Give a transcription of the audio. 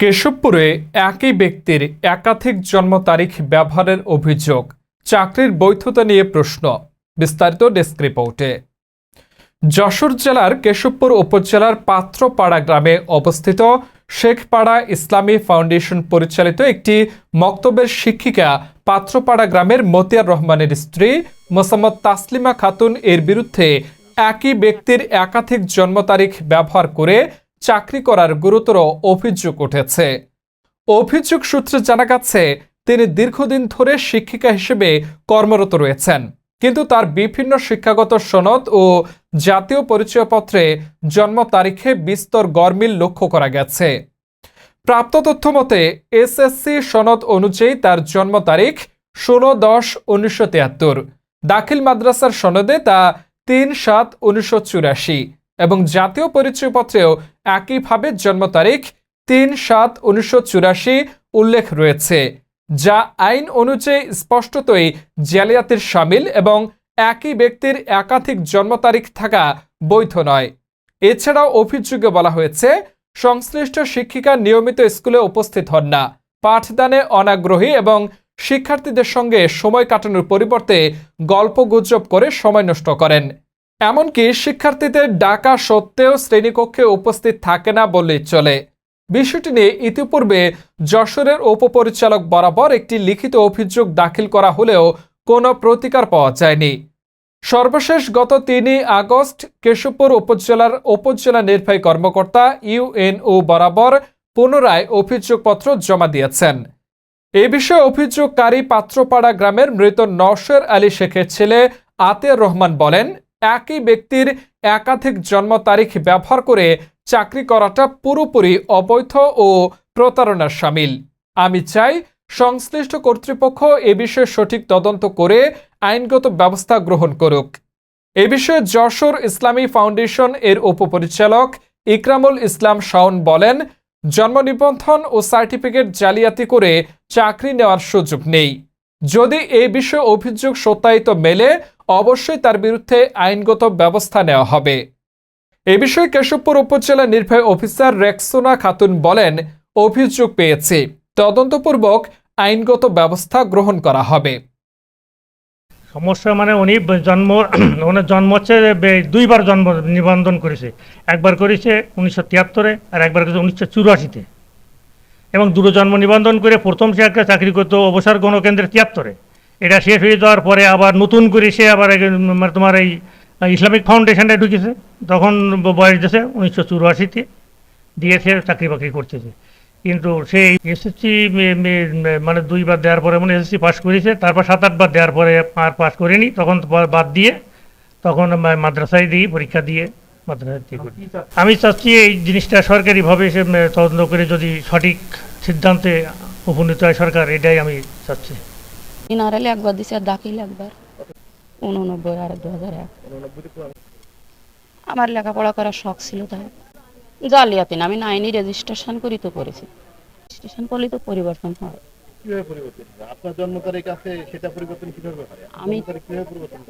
কেশবপুরে একই ব্যক্তির একাধিক জন্ম তারিখ ব্যবহারের অভিযোগ। চাকরির বৈধতা নিয়ে প্রশ্ন। বিস্তারিত ডেস্ক রিপোর্টে। যশোর জেলার কেশবপুর উপজেলার পাত্রপাড়া গ্রামে অবস্থিত শেখপাড়া ইসলামী ফাউন্ডেশন পরিচালিত একটি মক্তবের শিক্ষিকা পাত্রপাড়া গ্রামের মতিয়ার রহমানের স্ত্রী মোসাম্মদ তাসলিমা খাতুন এর বিরুদ্ধে একই ব্যক্তির একাধিক জন্ম তারিখ ব্যবহার করে চাকরি করার গুরুতর অভিযোগ উঠেছে। অভিযোগ সূত্রে জানা গেছে, তিনি দীর্ঘদিন ধরে শিক্ষিকা হিসেবে কর্মরত রয়েছেন। কিন্তু তার বিভিন্ন শিক্ষাগত সনদ ও জাতীয় পরিচয়পত্রে জন্ম তারিখে বিস্তর গরমিল লক্ষ্য করা গেছে। প্রাপ্ত তথ্য মতে, এসএসসি সনদ অনুযায়ী তার জন্ম তারিখ ষোলো দশ উনিশশো তিয়াত্তর। দাখিল মাদ্রাসার সনদে তা তিন সাত উনিশশো চুরাশি এবং জাতীয় পরিচয়পত্রেও একইভাবে জন্ম তারিখ তিন সাত উনিশশো উল্লেখ রয়েছে, যা আইন অনুযায়ী স্পষ্টতই জালিয়াতির সামিল এবং একই ব্যক্তির একাধিক জন্ম তারিখ থাকা বৈধ নয়। এছাড়াও অভিযোগে বলা হয়েছে, সংশ্লিষ্ট শিক্ষিকা নিয়মিত স্কুলে উপস্থিত হন না। পাঠদানে অনাগ্রহী এবং শিক্ষার্থীদের সঙ্গে সময় কাটানোর পরিবর্তে গল্পগুজব করে সময় নষ্ট করেন। এমনকি শিক্ষার্থীদের ডাকা সত্ত্বেও শ্রেণীকক্ষে উপস্থিত থাকে না বললেই চলে। বিষয়টি নিয়ে ইতিপূর্বে যশোরের উপপরিচালক বরাবর একটি লিখিত অভিযোগ দাখিল করা হলেও কোনো প্রতিকার পাওয়া যায়নি। সর্বশেষ গত তিনই আগস্ট কেশবপুর উপজেলার উপজেলা নির্বাহী কর্মকর্তা ইউএনও বরাবর পুনরায় অভিযোগপত্র জমা দিয়েছেন। এ বিষয়ে অভিযোগকারী পাত্রপাড়া গ্রামের মৃত নওশের আলী শেখের ছেলে আতের রহমান বলেন একই ব্যক্তির একাধিক জন্ম তারিখ ব্যবহার করে চাকরি করাটা পুরোপুরি অবৈধ ও প্রতারণার সামিল। আমি চাই সংশ্লিষ্ট কর্তৃপক্ষ এ বিষয়ে সঠিক তদন্ত করে আইনগত ব্যবস্থা গ্রহণ করুক। এ বিষয়ে যশোর ইসলামী ফাউন্ডেশন এর উপপরিচালক ইকরামুল ইসলাম শাওন বলেন, জন্ম নিবন্ধন ও সার্টিফিকেট জালিয়াতি করে চাকরি নেওয়ার সুযোগ নেই। যদি এই বিষয়ে অভিযোগ সত্যায়িত মেলে, অবশ্যই তার বিরুদ্ধে আইনগত ব্যবস্থা নেওয়া হবে। এ বিষয়ে কেশবপুর উপজেলা নির্বাহী অফিসার রেক্সোনা খাতুন বলেন, অভিযোগ পেয়েছি। তদন্তপূর্বক আইনগত ব্যবস্থা গ্রহণ করা হবে। সমস্যা মানে উনি জন্ম ওনার জন্ম হচ্ছে দুইবার জন্ম নিবন্ধন করেছে। একবার করেছে উনিশশো তিয়াত্তরে আর একবার করেছে উনিশশো চুরাশিতে। এবং দুটো জন্ম নিবন্ধন করে প্রথম সে একটা চাকরি করতো অবসর গণকেন্দ্রের তিয়াত্তরে। এটা শেষ হয়ে যাওয়ার পরে আবার নতুন করে সে আবার মানে তোমার এই ইসলামিক ফাউন্ডেশনে ঢুকেছে। তখন বয়স দিয়েছে উনিশশো চুরাশিতে। দিয়ে সে চাকরি বাকরি করতেছে। কিন্তু সেই এসএসসি মানে দুইবার দেওয়ার পরে মানে এসএসসি পাস করেছে। তারপর সাত আটবার দেওয়ার পরে আর পাস করেনি। তখন বাদ দিয়ে তখন মাদ্রাসায় দিই পরীক্ষা দিয়ে দিয়ে। আমি চাচ্ছি? এই জিনিসটা সরকারিভাবে সে তদন্ত করে যদি সঠিক সিদ্ধান্তে উপনীত হয় সরকার এটাই আমি চাচ্ছি। ইনারালে একবার দিছে আর দাখিল একবার। উননব্বই আর দু হাজার এক আমার লেখাপড়া করার শখ ছিল তাই। জালিয়াতি না আমি নাইনি রেজিস্ট্রেশন করি তো করেছি। রেজিস্ট্রেশন করলে তো পরিবর্তন হয়। কীভাবে পরিবর্তন আপনার জন্ম তারিখ আছে সেটা পরিবর্তন কীভাবে হয়? আমি- কীভাবে পরিবর্তন